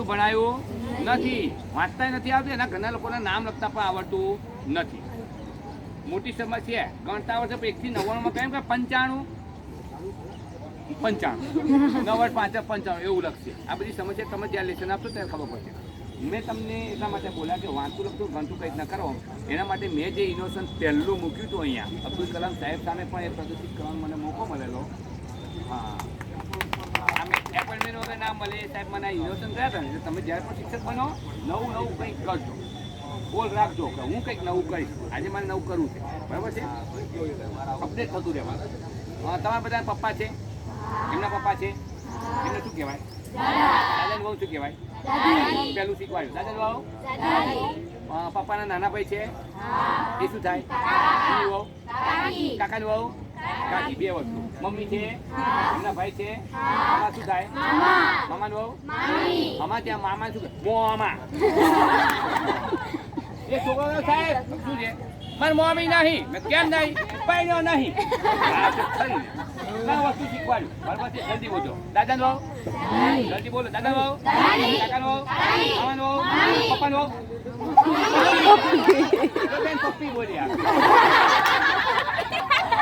કશું ભણાયું નથી. વાંચતા નથી આવતું એના ઘણા લોકોને નામ લખતા પણ આવડતું નથી. મોટી સમસ્યા ગણતા આવડશે એકથી નવ્વાણુંમાં કેમ કે પંચાણું? પંચાણું. નવ્વાણું પાંચ પંચાણું એવું લખશે. આ બધી સમસ્યા તમે જ્યાં લેસન આપશો ત્યારે ખબર પડશે. મેં તમને એટલા માટે બોલ્યા કે વાંચતું લખતું, ગણતું કંઈક ન કરો. એના માટે મેં જે ઇનોસન્સ પહેલું મૂક્યું હતું અહીંયા, અબ્દુલ કલામ સાહેબ સામે પણ એ પ્રદર્શિત કરવાનો મને મોકો મળેલો. હા. ના મળે સાહેબ મને ઇનોસન થયા હતા ને તમે જ્યારે પણ શિક્ષક બનો નવું નવું કંઈક કરજો. બોલ રાખજો કે હું કંઈક નવું કરીશ. આજે મારે નવું કરવું છે. બરાબર છે? અપડેટ થતું રહેવાનું. તમારા બધા પપ્પા છે? એમના પપ્પા છે? એમને શું કહેવાય? દાદાની બહુ શું કહેવાય? પહેલું શીખવાડ્યું. દાદાની બહુ પપ્પાના નાના ભાઈ છે? એ શું થાય? કાકાની વહુ? કાકી બે વસ્તુ. મમ્મી છે એમના ભાઈ છે મામા શું થાય? મામાનું વહુ અમા ત્યાં મામા શું? મોમા એ છોકરો સાહેબ શું છે? મારે મમ્મી નહીં મેં કેમ નહીં? પૈણ્યો નહીં. આ ને. વસ્તુ શીખવાડ્યું. બરાબર છે જલ્દી બોલો દાદાનો વહુ જલ્દી બોલો. દાદા વહુ મામાનો વહુ પપ્પાનો વહુ તો બેન પપ્પી બોલ્યા.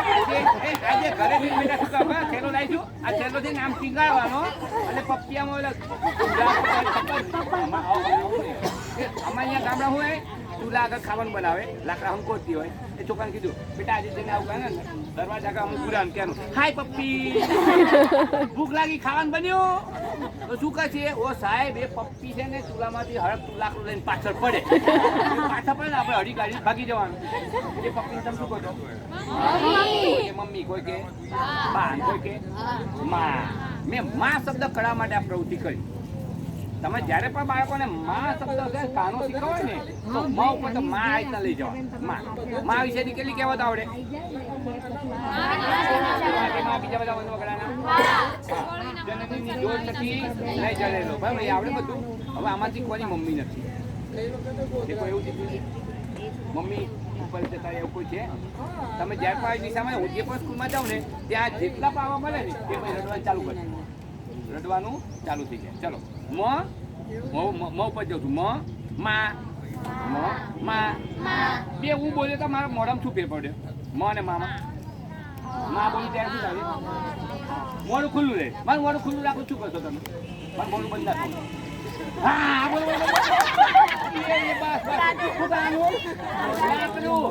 આજે ઘરે બેટા શું કામ, થેલો લાવીશું? આ થેલો જઈને આમ ટીંગાડવાનો અને પપ્પિયામાં ઓલા એ અમારે અહીંયા ગામડા હોય ચૂલા આગળ ખાવાનું બનાવે લાકડા હંકોતી હોય એ છોકરાને કીધું બેટા આજે જઈને આવું કહે ને દરવાજા આગળ અમુક પુરાણ ક્યાંનું હાય પપ્પી. ભૂખ લાગી ખાવાનું બન્યું. તો શું કહે છે? ઓ સાહેબ એ પપ્પી છે ને ચૂલામાંથી હળક લાકડું લઈને પાછળ પડે. પાછળ પડે ને આપણે હળી ગાડી ભાગી જવાનું. એ પપ્પી તમે શું કહો છો? મમ્મી કોઈ કે બા કોઈ કે મા. મેં મા શબ્દ કળા માટે આ પ્રવૃત્તિ કરી. તમે જ્યારે પણ બાળકોને માં શબ્દ કાનો શીખવાય ને, તો માં ઉપર તો માં આઈતા લઈ જાઓ માં. માં વિશેની કેટલી કહેવત આવડે? બીજા બધા જોડ નથી જડેલો. બરાબર આવડે બધું? હવે આમાંથી કોની મમ્મી નથી. મમ્મી ઉપર જતા એવું કોઈ છે? તમે જ્યારે પણ દિશામાં હું જે પણ સ્કૂલમાં જાઉં ને, ત્યાં જેટલા પાવા મળે ને એ પછી રડવાનું ચાલુ કરે. રડવાનું ચાલુ થઈ જાય. ચલો. મ મ ઉપર જાઉં છું. મ, મા મ, મા બે હું બોલે તો મારા મોઢામાં શું ફેર પડ્યો મ અને મામા. મા બોલી ત્યારે શું થાય? મોઢું ખુલ્લું રહે. મારું મોઢું ખુલ્લું રાખું, શું કરશો તમે? મારું મોઢું બંધ રાખો. હા બોલો બસ બસ. શું.